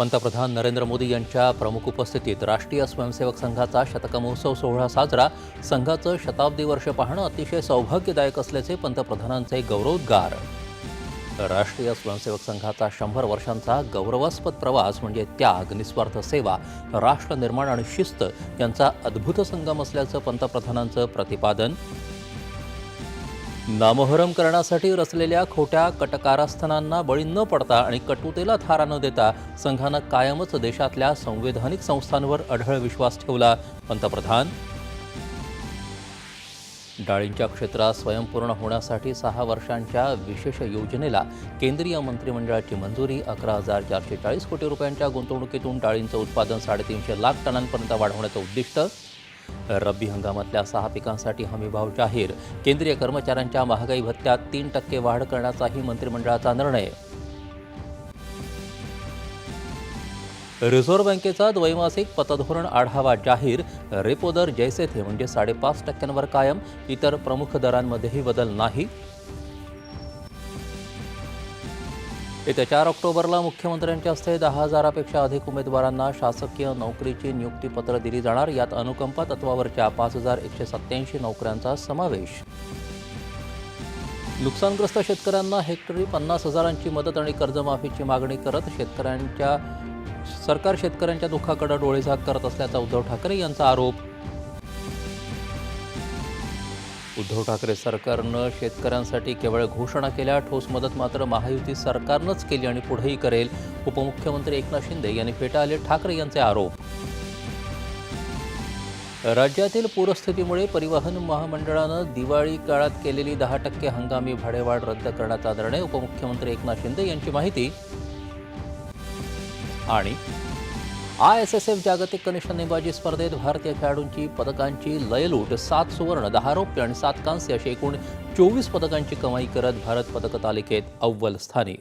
पंतप्रधान नरेंद्र मोदी यांच्या प्रमुख उपस्थितीत राष्ट्रीय स्वयंसेवक संघाचा शतक महोत्सव सोहळा साजरा. संघाचं शताब्दी वर्ष पाहणं अतिशय सौभाग्यदायक असल्याचे पंतप्रधानांचे गौरवोद्गार. राष्ट्रीय स्वयंसेवक संघाचा शंभर वर्षांचा गौरवास्पद प्रवास म्हणजे त्याग निस्वार्थ सेवा राष्ट्र निर्माण आणि शिस्त यांचा अद्भुत संगम असल्याचं पंतप्रधानांचं प्रतिपादन. नामोहरम करण्यासाठी रचलेल्या खोट्या कटकारस्थानांना बळी न पडता आणि कटुतेला थारा न देता संघानं कायमच देशातल्या संवैधानिक संस्थांवर अढळ विश्वास ठेवला. पंतप्रधान डाळींच्या क्षेत्रात स्वयंपूर्ण होण्यासाठी सहा वर्षांच्या विशेष योजनेला केंद्रीय मंत्रिमंडळाची मंजुरी अकरा हजार चारशे चाळीस कोटी रुपयांच्या गुंतवणुकीतून डाळींचं उत्पादन साडेतीनशे लाख टनांपर्यंत वाढवण्याचं उद्दिष्ट रब्बी हंगामातल्या सहा पिकांसाठी हमीभाव जाहीर. केंद्रीय कर्मचाऱ्यांच्या महागाई भत्त्यात तीन टक्के वाढ करण्याचाही मंत्रिमंडळाचा निर्णय. रिझर्व्ह बँकेचा द्वैमासिक पतधोरण आढावा जाहीर. रेपो दर जैसे थे म्हणजे साडेपाच टक्क्यांवर कायम. इतर प्रमुख दरांमध्येही बदल नाही. येत्या चार ऑक्टोबरला मुख्यमंत्र्यांच्या हस्ते दहा हजारापेक्षा अधिक उमेदवारांना शासकीय नोकरीची नियुक्तीपत्र दिली जाणार. यात अनुकंपा तत्वावरच्या पाच हजार एकशे सत्त्याऐंशी नोकऱ्यांचा समावेश. नुकसानग्रस्त शेतकऱ्यांना हेक्टरी पन्नास हजारांची मदत आणि कर्जमाफीची मागणी करत शेतकऱ्यांच्या सरकार शेतकऱ्यांच्या दुःखाकडे डोळेझाक करत असल्याचा उद्धव ठाकरे यांचा आरोप. उद्धव ठाकरे सरकारनं शेतकऱ्यांसाठी केवळ घोषणा केल्या ठोस मदत मात्र महायुती सरकारनंच केली आणि पुढेही करेल उपमुख्यमंत्री एकनाथ शिंदे यांनी फेटाळले ठाकरे यांचे आरोप. राज्यातील पूरस्थितीमुळे परिवहन महामंडळानं दिवाळी काळात केलेली दहा टक्के हंगामी भाडेवाढ रद्द करण्याचा निर्णय उपमुख्यमंत्री एकनाथ शिंदे यांची माहिती. आणि आय एस एस एफ जागतिक कनिष्ठ नेमबाजी स्पर्धेत भारतीय खेळाडूंची पदकांची लयलूट सात सुवर्ण दहा रौप्य आणि सात कांस्य अशी एकूण चोवीस पदकांची कमाई करत भारत पदक तालिकेत अव्वल स्थानी.